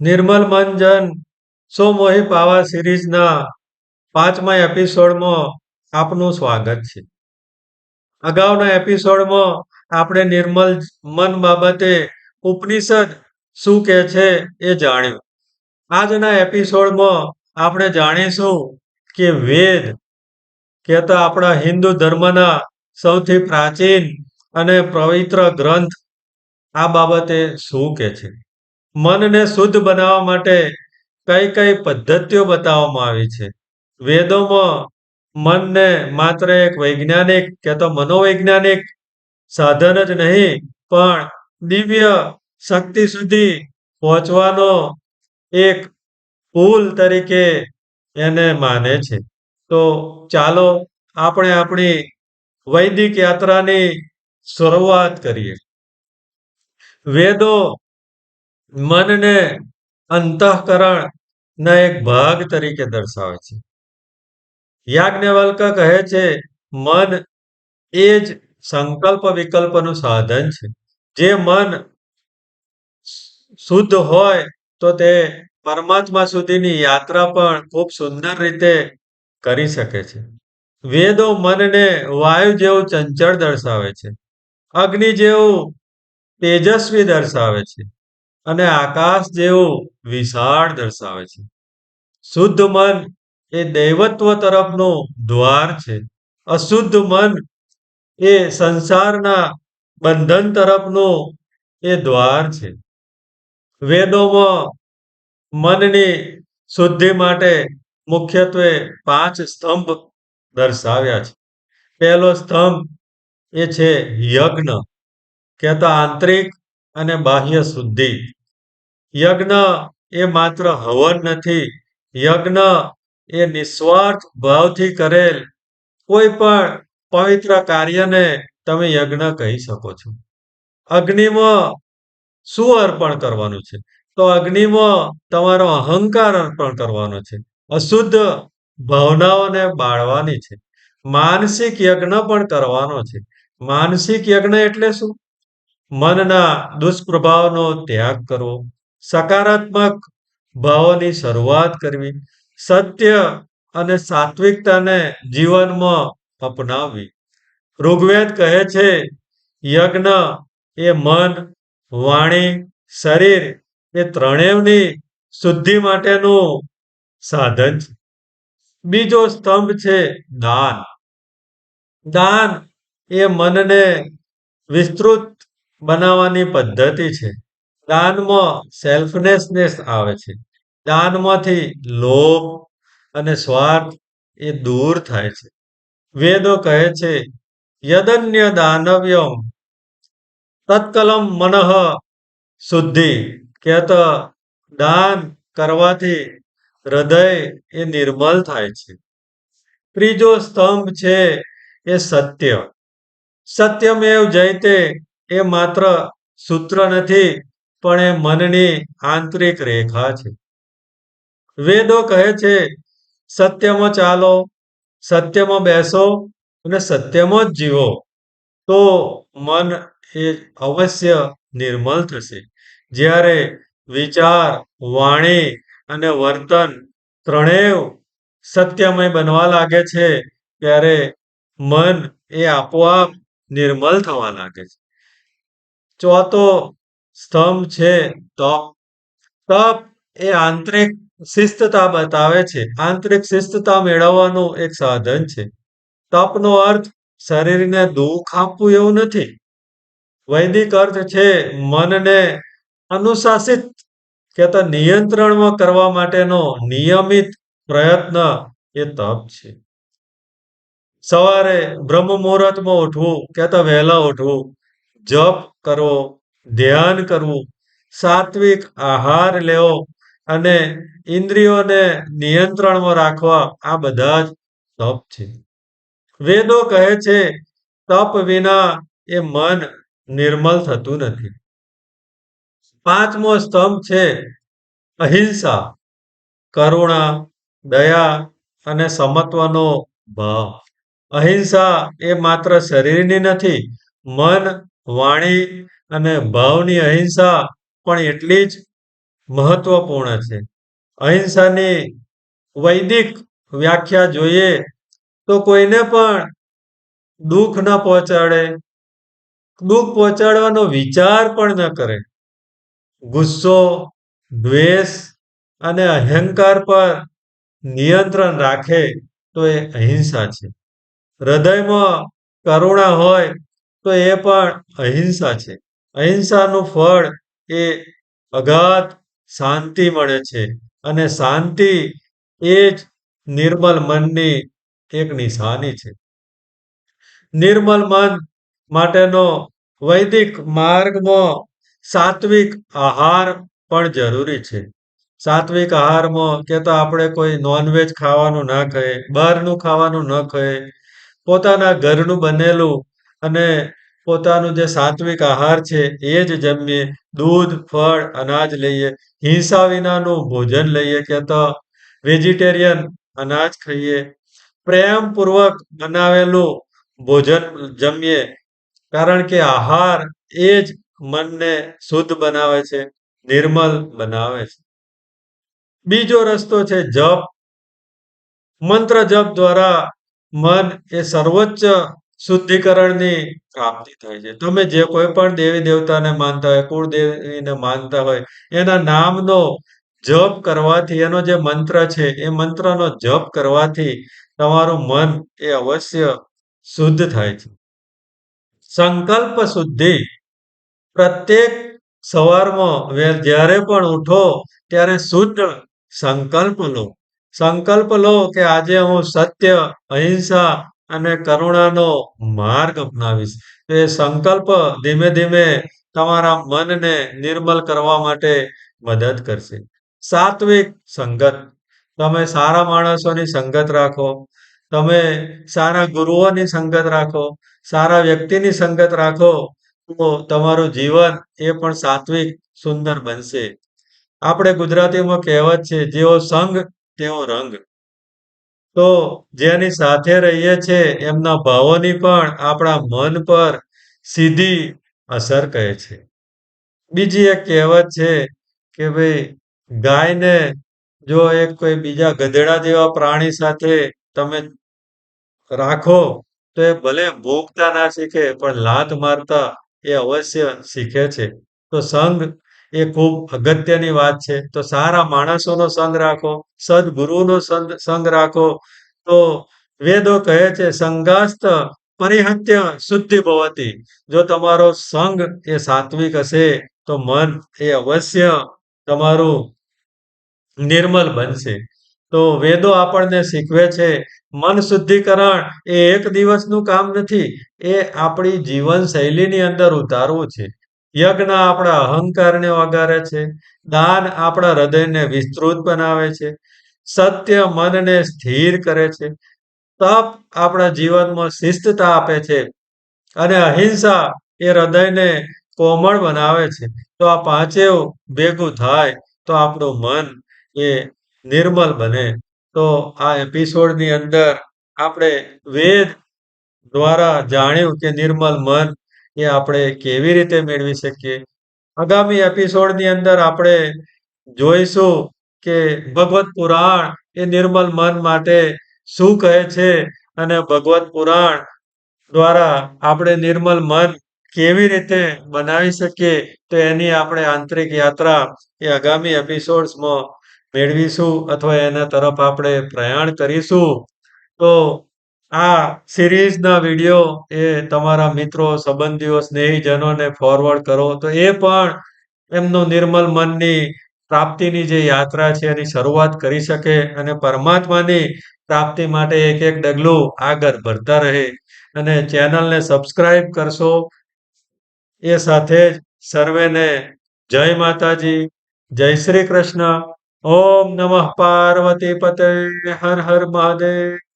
નિર્મલ મંજન સો મોહી પાવા સિરીઝના પાંચમા એપિસોડમાં આપનું સ્વાગત છે. અગાઉના એપિસોડમાં આપણે નિર્મલ મન બાબતે ઉપનિષદ શું કહે છે એ જાણ્યું. આજના એપિસોડમાં આપણે જાણીશું કે વેદ કે તો આપણા હિન્દુ ધર્મના સૌથી પ્રાચીન અને પવિત્ર ગ્રંથ આ બાબતે શું કહે છે. મનને શુદ્ધ બનાવવા માટે કઈ કઈ પદ્ધતિઓ બતાવવામાં આવી છે? વેદોમાં મનને માત્ર એક વૈજ્ઞાનિક કે તો મનોવૈજ્ઞાનિક સાધન જ નહીં, પણ દિવ્ય શક્તિ સુધી પહોંચવાનો એક પુલ તરીકે એને માને છે. તો ચાલો આપણે આપણી વૈદિક યાત્રાની શરૂઆત કરીએ. વેદો મનને અંતઃકરણના એક ભાગ તરીકે દર્શાવે છે. યાજ્ઞવલ્ક કહે છે, મન એ જ સંકલ્પ વિકલ્પનું સાધન છે. જે મન શુદ્ધ હોય તો તે પરમાત્મા સુધીની યાત્રા પણ ખૂબ સુંદર રીતે કરી શકે છે. વેદો મનને વાયુ જેવું ચંચળ દર્શાવે છે. અગ્નિ જેવું તેજસ્વી દર્શાવે છે. અને આકાશ જેવું વિશાળ દર્શાવે છે. શુદ્ધ મન એ દૈવત્વ તરફનું દ્વાર છે. અશુદ્ધ મન એ સંસારના બંધન તરફનું એ દ્વાર છે. વેદોમાં મનની શુદ્ધિ માટે મુખ્યત્વે પાંચ સ્તંભ દર્શાવ્યા છે. પહેલો સ્તંભ એ છે યજ્ઞ, કહેતા આંતરિક અને બાહ્ય શુદ્ધિ. યજ્ઞ એ માત્ર હવન નથી. યજ્ઞ એ નિસ્વાર્થ ભાવથી કરેલ કોઈ પણ પવિત્ર કાર્યને તમે યજ્ઞ કહી શકો છો. અગ્નિમાં શું અર્પણ કરવાનું છે? તો અગ્નિમાં તમારો અહંકાર અર્પણ કરવાનો છે. અશુદ્ધ ભાવનાઓને બાળવાની છે. માનસિક યજ્ઞ પણ કરવાનો છે. માનસિક યજ્ઞ એટલે શું? મનના દુષ્પ્રભાવનો ત્યાગ કરવો. સકારાત્મક ભાવોની શરૂઆત કરવી, સત્ય અને સાત્વિકતાને જીવનમાં અપનાવવી. ઋગ્વેદ કહે છે, યજ્ઞ એ મન, વાણી, શરીર એ ત્રણેયની શુદ્ધિ માટેનું સાધન છે. બીજો સ્તંભ છે, દાન. દાન એ મનને વિસ્તૃત બનાવવાની પદ્ધતિ છે. દાનમાં સેલ્ફનેસનેસ આવે છે. દાનમાંથી લોભ અને સ્વાર્થ એ દૂર થાય છે. વેદો કહે છે, યદન્ય દાનવ્યમ તત્કલમ મનઃ શુદ્ધિ કહેત દાન કરવાથી હૃદય એ નિર્મલ થાય છે. ત્રીજો સ્તંભ છે, એ સત્ય. સત્યમેવ જયતે એ માત્ર સૂત્ર નથી પણ એ મનની આંતરિક રેખા છે. વેદો કહે છે, સત્યમાં ચાલો, સત્યમાં બેસો અને સત્યમાં જ જીવો. તો મન એ અવશ્ય નિર્મલ થશે. જ્યારે વિચાર, વાણી અને વર્તન ત્રણેય સત્યમય બનવા લાગે છે, ત્યારે મન એ આપોઆપ નિર્મલ થવા લાગે છે. ચોથો સ્તંભ છે તપ તપ એ આંતરિક શિસ્તતા બતાવે છે. આંતરિક શિસ્તતા મેળવવાનું એક સાધન છે. તપનો અર્થ શરીરને દુઃખ આપવું એવું નથી. વૈદિક અર્થ છે મનને અનુશાસિત કે તો નિયંત્રણમાં કરવા માટેનો નિયમિત પ્રયત્ન. એ તપ છે. સવારે બ્રહ્મ મુહૂર્તમાં ઉઠવું કે તો વહેલા ઉઠવું, જપ કરવો ધ્યાન કરવું, સાત્વિક આહાર લેવો અને ઇન્દ્રિયોને નિયંત્રણમાં રાખવા આ બધા જ તપ છે. વેદો કહે છે, તપ વિના એ મન નિર્મલ થતું નથી. પાંચમો સ્તંભ છે, અહિંસા, કરુણા, દયા અને સમત્વનો ભાવ. અહિંસા એ માત્ર શરીરની નથી, મન વાણી અને ભાવની અહિંસા પણ એટલી જ મહત્વપૂર્ણ છે. અહિંસાની વૈદિક વ્યાખ્યા જોઈએ તો કોઈને પણ દુઃખ ન પહોંચાડે, દુઃખ પહોંચાડવાનો વિચાર પણ ન કરે. ગુસ્સો, દ્વેષ અને અહંકાર પર નિયંત્રણ રાખે તો એ અહિંસા છે. હૃદયમાં કરુણા હોય તો એ પણ અહિંસા છે. અહિંસાનું ફળ એ અગાધ શાંતિ મળે છે અને શાંતિ એ જ નિર્મલ મનની એક નિશાની છે. નિર્મલ મન માટેનો વૈદિક માર્ગમાં સાત્વિક આહાર પણ જરૂરી છે. સાત્વિક આહારમાં કે તો આપણે કોઈ નોનવેજ ખાવાનું ના કહે બહારનું ખાવાનું ન કહે પોતાના ઘરનું બનેલું અને પોતાનું જે સાત્વિક આહાર છે, એ જ જમીએ, દૂધ, ફળ, અનાજ લઈએ, હિંસા વિનાનું ભોજન લઈએ કે તો વેજીટેરિયન અનાજ ખાઈએ. પ્રેમપૂર્વક બનાવેલું ભોજન જમીએ, કારણ કે આહાર એ જ મનને શુદ્ધ બનાવે છે, નિર્મલ બનાવે છે. બીજો રસ્તો છે જપ. મંત્ર જપ દ્વારા મન એ સર્વોચ્ચ શુદ્ધિકરણની પ્રાપ્તિ થાય છે. તમે જે કોઈ પણ દેવી દેવતાને માનતા હોય, કુળદેવીને માનતા હોય, એના નામનો જપ કરવાથી, એનો જે મંત્ર છે, એ મંત્રનો જપ કરવાથી તમારું મન એ અવશ્ય શુદ્ધ થાય છે. સંકલ્પ શુદ્ધિ પ્રત્યેક સવારમાં જ્યારે પણ ઉઠો, ત્યારે શુદ્ધ સંકલ્પ લો. સંકલ્પ લો કે આજે હું સત્ય, અહિંસા અને કરુણાનો માર્ગ અપનાવીશ. એ સંકલ્પ ધીમે ધીમે તમારા મનને નિર્મલ કરવા માટે મદદ કરશે. સાત્વિક સંગત. તમે સારા માણસોની સંગત રાખો. તમે સારા ગુરુઓની સંગત રાખો. સારા વ્યક્તિની સંગત રાખો, તો તમારું જીવન એ પણ સાત્વિક સુંદર બનશે. આપણે ગુજરાતીમાં કહેવત છે, જેવો સંગ, તેવો રંગ. તો જેની સાથે રહીએ છે, એમના ભાવોની પણ આપણા મન પર સીધી અસર કહે છે. બીજી એક કહેવત છે કે ભાઈ, ગાયને જો એક કોઈ બીજા ગધેડા જેવા પ્રાણી સાથે તમે રાખો, તો એ ભલે ભોગતા ના શીખે, પણ લાત મારતા એ અવશ્ય શીખે છે. તો સંઘ એ ખૂબ અગત્યની વાત છે. તો સારા માણસોનો સંગ રાખો, સદગુરુનો સંગ રાખો. તો વેદો કહે છે, સંગાસ્ત પરિહત્ય શુદ્ધિ ભવતી. જો તમારો સંગ એ સાત્વિક હશે, તો મન એ અવશ્ય તમારું નિર્મલ બનશે. તો વેદો આપણને શીખવે છે, મન શુદ્ધિકરણ એ એક દિવસનું કામ નથી, એ આપણી જીવન શૈલીની અંદર ઉતારવું છે. યજ્ઞ આપણા અહંકારને વગારે છે. દાન આપણા હૃદયને વિસ્તૃત બનાવે છે. સત્ય મનને સ્થિર કરે છે. તપ આપણા જીવનમાં શિસ્તતા આપે છે અને અહિંસા એ હૃદયને કોમળ બનાવે છે. તો આ પાંચેવ ભેગું થાય તો આપણું મન એ નિર્મલ બને. તો આ એપિસોડની અંદર આપણે વેદ દ્વારા જાણ્યું કે નિર્મલ મન એ આપણે કેવી રીતે મેળવી શકીએ? આગામી એપિસોડની અંદર આપણે જોઈશું કે ભગવત પુરાણ એ નિર્મલ મન માટે શું કહે છે અને ભગવત પુરાણ દ્વારા આપણે નિર્મલ મન કેવી રીતે બનાવી શકીએ? તો એની આપણે આંતરિક યાત્રા એ આગામી એપિસોડ્સમાં મેળવીશું અથવા એના તરફ આપણે પ્રયાણ કરીશું. તો આ સિરીઝના વીડિયો એ તમારા મિત્રો, સંબંધીઓ, સ્નેહીજનોને ફોરવર્ડ કરો. તો એ પણ એમનું નિર્મલ મનની પ્રાપ્તિની જે યાત્રા છે એની શરૂઆત કરી શકે અને પરમાત્માની પ્રાપ્તિ માટે એક એક ડગલું આગળ ભરતા રહે. અને ચેનલને સબસ્ક્રાઇબ કરશો. એ સાથે જ સર્વેને જય માતાજી, જય શ્રી કૃષ્ણ. ઓમ નમઃ પાર્વતી પતે, હર હર મહાદેવ.